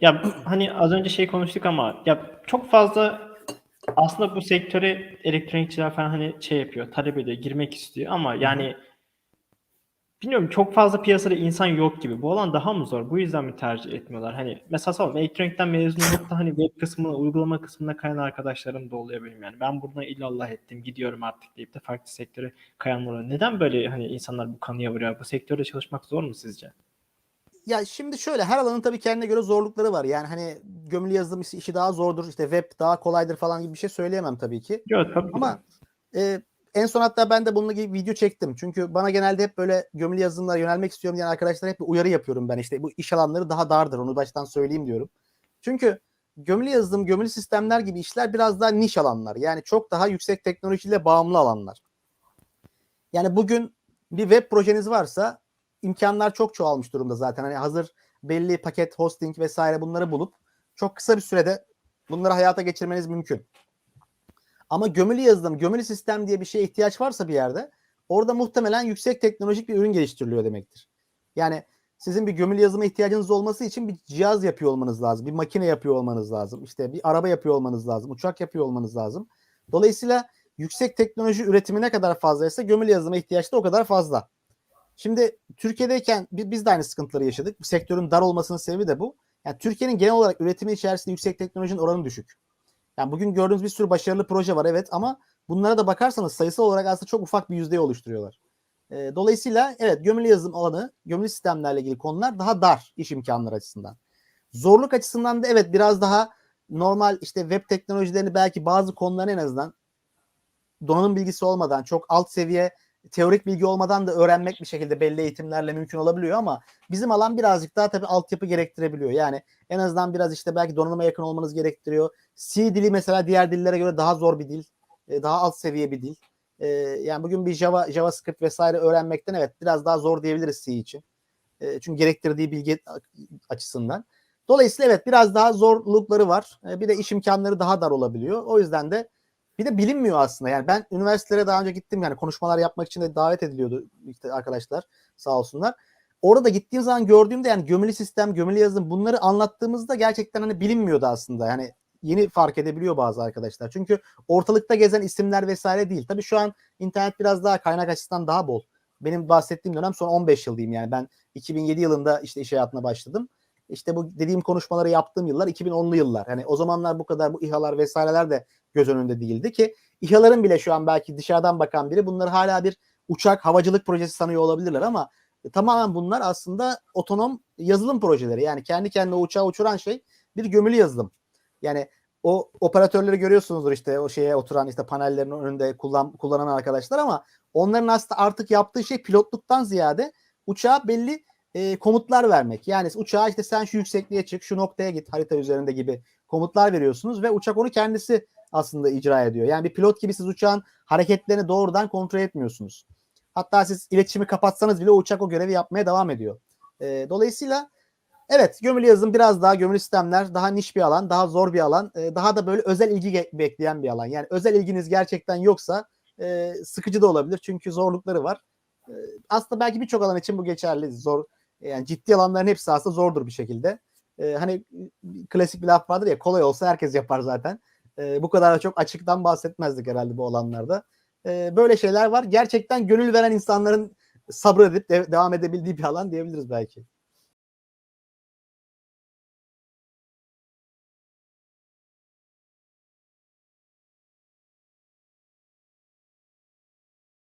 Ya hani az önce şey konuştuk ama ya çok fazla aslında bu sektöre elektronikçiler falan hani şey yapıyor, talep ediyor, girmek istiyor ama yani bilmiyorum çok fazla piyasada insan yok gibi. Bu alan daha mı zor? Bu yüzden mi tercih etmiyorlar? Hani mesela sallıyorum elektronikten mezun olup da hani web kısmına, uygulama kısmına kayan arkadaşlarım da oluyor benim yani. Ben buradan illallah ettim, gidiyorum artık deyip de farklı sektöre kayanlar oluyor. Neden böyle hani insanlar bu kanıya vuruyor? Bu sektörde çalışmak zor mu sizce? Ya şimdi şöyle her alanın tabii kendine göre zorlukları var. Yani hani gömülü yazılım işi, daha zordur, işte web daha kolaydır falan gibi bir şey söyleyemem tabii ki. Yok tabii. Ama e, en son hatta ben de bununla gibi video çektim. Çünkü bana genelde hep böyle gömülü yazılımlara yönelmek istiyorum diyen arkadaşlar hep bir uyarı yapıyorum ben. İşte bu iş alanları daha dardır onu baştan söyleyeyim diyorum. Çünkü gömülü yazılım, gömülü sistemler gibi işler biraz daha niş alanlar. Yani çok daha yüksek teknolojiyle bağımlı alanlar. Yani bugün bir web projeniz varsa imkanlar çok çoğalmış durumda zaten. Hani hazır belli paket hosting vesaire bunları bulup çok kısa bir sürede bunları hayata geçirmeniz mümkün. Ama gömülü yazılım, gömülü sistem diye bir şeye ihtiyaç varsa bir yerde orada muhtemelen yüksek teknolojik bir ürün geliştiriliyor demektir. Yani sizin bir gömülü yazılıma ihtiyacınız olması için bir cihaz yapıyor olmanız lazım. Bir makine yapıyor olmanız lazım. İşte bir araba yapıyor olmanız lazım. Uçak yapıyor olmanız lazım. Dolayısıyla yüksek teknoloji üretimi ne kadar fazlaysa gömülü yazılıma ihtiyaç da o kadar fazla. Şimdi Türkiye'deyken bi- biz de aynı sıkıntıları yaşadık. Bu sektörün dar olmasının sebebi de bu. Yani Türkiye'nin genel olarak üretimi içerisinde yüksek teknolojinin oranı düşük. Yani bugün gördüğünüz bir sürü başarılı proje var evet ama bunlara da bakarsanız sayısal olarak aslında çok ufak bir yüzdeyi oluşturuyorlar. Ee, dolayısıyla evet gömülü yazılım alanı, gömülü sistemlerle ilgili konular daha dar iş imkanları açısından. Zorluk açısından da evet biraz daha normal işte web teknolojilerini belki bazı konuların en azından donanım bilgisi olmadan çok alt seviye teorik bilgi olmadan da öğrenmek bir şekilde belli eğitimlerle mümkün olabiliyor ama bizim alan birazcık daha tabii altyapı gerektirebiliyor. Yani en azından biraz işte belki donanıma yakın olmanız gerektiriyor. C dili mesela diğer dillere göre daha zor bir dil. e, Daha alt seviye bir dil. E, Yani bugün bir Java, JavaScript vesaire öğrenmekten evet biraz daha zor diyebiliriz C için. E, Çünkü gerektirdiği bilgi açısından. Dolayısıyla evet biraz daha zorlukları var. Bir de iş imkanları daha dar olabiliyor. O yüzden de bir de bilinmiyor aslında. Yani ben üniversitelere daha önce gittim yani konuşmalar yapmak için de davet ediliyordu işte arkadaşlar sağ olsunlar. Orada gittiğim zaman gördüğümde yani gömülü sistem, gömülü yazılım bunları anlattığımızda gerçekten hani bilinmiyordu aslında. Yani yeni fark edebiliyor bazı arkadaşlar. Çünkü ortalıkta gezen isimler vesaire değil. Tabii şu an internet biraz daha kaynak açısından daha bol. Benim bahsettiğim dönem son 15 yıl diyeyim yani. Ben 2007 yılında işte iş hayatına başladım. İşte bu dediğim konuşmaları yaptığım yıllar 2010'lu yıllar. Yani o zamanlar bu kadar bu İHA'lar vesaireler de göz önünde değildi ki İHA'ların bile şu an belki dışarıdan bakan biri bunları hala bir uçak havacılık projesi sanıyor olabilirler ama tamamen bunlar aslında otonom yazılım projeleri. Yani kendi kendine uçağı uçuran şey bir gömülü yazılım. Yani o operatörleri görüyorsunuzdur işte o şeye oturan işte panellerin önünde kullan, kullanan arkadaşlar ama onların aslında artık yaptığı şey pilotluktan ziyade uçağa belli e, komutlar vermek. Yani uçağa işte sen şu yüksekliğe çık, şu noktaya git harita üzerinde gibi komutlar veriyorsunuz ve uçak onu kendisi aslında icra ediyor. Yani bir pilot gibi siz uçağın hareketlerini doğrudan kontrol etmiyorsunuz. Hatta siz iletişimi kapatsanız bile uçak o görevi yapmaya devam ediyor. E, dolayısıyla evet gömülü yazılım biraz daha gömülü sistemler daha niş bir alan, daha zor bir alan, e, daha da böyle özel ilgi bekleyen bir alan. Yani özel ilginiz gerçekten yoksa e, sıkıcı da olabilir çünkü zorlukları var. E, aslında belki birçok alan için bu geçerli. Zor yani ciddi alanların hepsi aslında zordur bir şekilde. E, hani klasik bir laf vardır ya kolay olsa herkes yapar zaten. E, bu kadar da çok açıktan bahsetmezdik herhalde bu alanlarda. E, böyle şeyler var. Gerçekten gönül veren insanların sabredip de- devam edebildiği bir alan diyebiliriz belki.